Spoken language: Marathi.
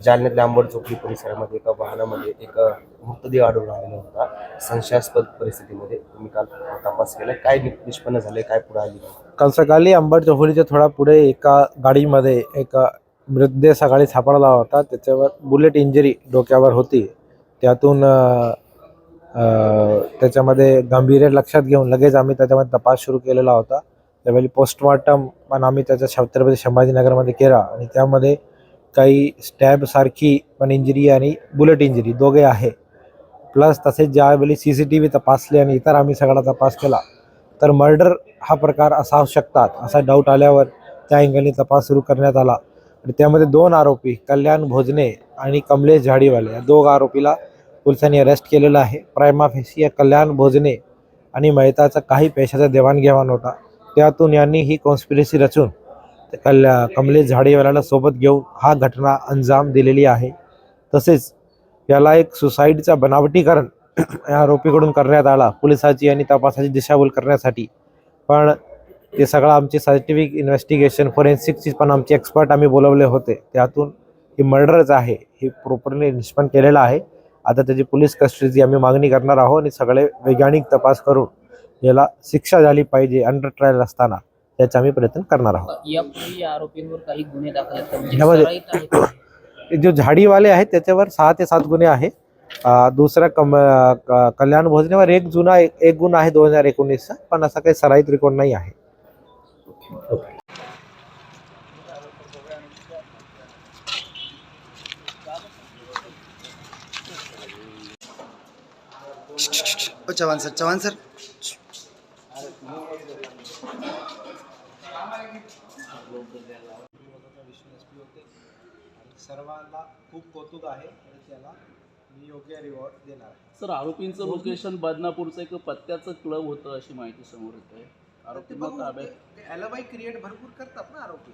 जालन्यातल्या आंबड चौकडी परिसरामध्ये एका वाहनामध्ये एक मृतदेह आढळून आलेला होता. संशयास्पद परिस्थितीमध्ये तुम्ही काल तपास केला. काय निष्पन्न झाले काय पुढे आली? काल सकाळी अंबड चौफुलीच्या थोडा पुढे एका गाडीमध्ये एक मृतदेह सकाळी सापडला होता. त्याच्यावर बुलेट इंजरी डोक्यावर होती. त्यातून त्याच्यामध्ये गांभीर्य लक्षात घेऊन लगेच आम्ही त्याच्यामध्ये तपास सुरू केलेला होता. त्यावेळी पोस्टमॉर्टम पण आम्ही त्याच्या छत्रपती संभाजीनगरमध्ये केला आणि त्यामध्ये काही स्टॅबसारखी पण इंजरी आणि बुलेट इंजरी दोघे आहे. प्लस तसेच ज्यावेळी सी सी टी व्ही तपासले आणि इतर आम्ही सगळा तपास केला तर मर्डर हा प्रकार असा असू शकतात असा डाऊट आल्यावर त्या अँगलने तपास सुरू करण्यात आला. आणि त्यामध्ये दोन आरोपी कल्याण भोजने आणि कमलेश झाडीवाले या दोघ आरोपीला पोलिसांनी अरेस्ट केलेलं आहे. प्रायमा फेसी या कल्याण भोजने आणि मयताचा काही पैशाचा देवाणघेवाण होता. त्यातून यांनी ही कॉन्स्पिरसी रचून कल्या कमलेश झाडेवाल्याला सोबत घेऊन हा घटना अंजाम दिलेली आहे. तसेच याला एक सुसाईडचा बनावटीकरण या आरोपीकडून करण्यात आला. पोलिसाची आणि तपासाची दिशाभूल करण्यासाठी. पण ते सगळं आमचे सायंटिफिक इन्व्हेस्टिगेशन फोरेन्सिकची पण आमचे एक्सपर्ट आम्ही बोलवले होते. त्यातून ही मर्डरच आहे. हे प्रॉपरली निष्पन्न केलेलं आहे. आता त्याची पोलीस कस्टडीची आम्ही मागणी करणार आहोत आणि सगळे वैज्ञानिक तपास करून याला शिक्षा झाली पाहिजे अंडर ट्रायल असताना. याचा आम्ही प्रयत्न करणार आहोत. यापूर्वी आरोपींवर काही गुन्हे दाखल आहेत? हे जो झाडीवाले आहेत त्याच्यावर सहा ते सात गुन्हे आहे. दुसरा कम कल्याण भोजनेवर एक जुना एक गुन्हा आहे दोन हज़ार एकोणीसचा पण असा काही सराईत रेकॉर्ड नाही आहे. ओ चव्हाण सर चव्हाण सर. सर्वांना खूप कौतुक आहे आणि त्याला मी योग्य रिवॉर्ड देणार आहे सर आरोपींचं लोकेशन बदनापूरचं एक पत्त्याचं क्लब होतं अशी माहिती समोर येत आहे. आरोपींना ताब्यात क्रिएट भरपूर करतात ना आरोपी.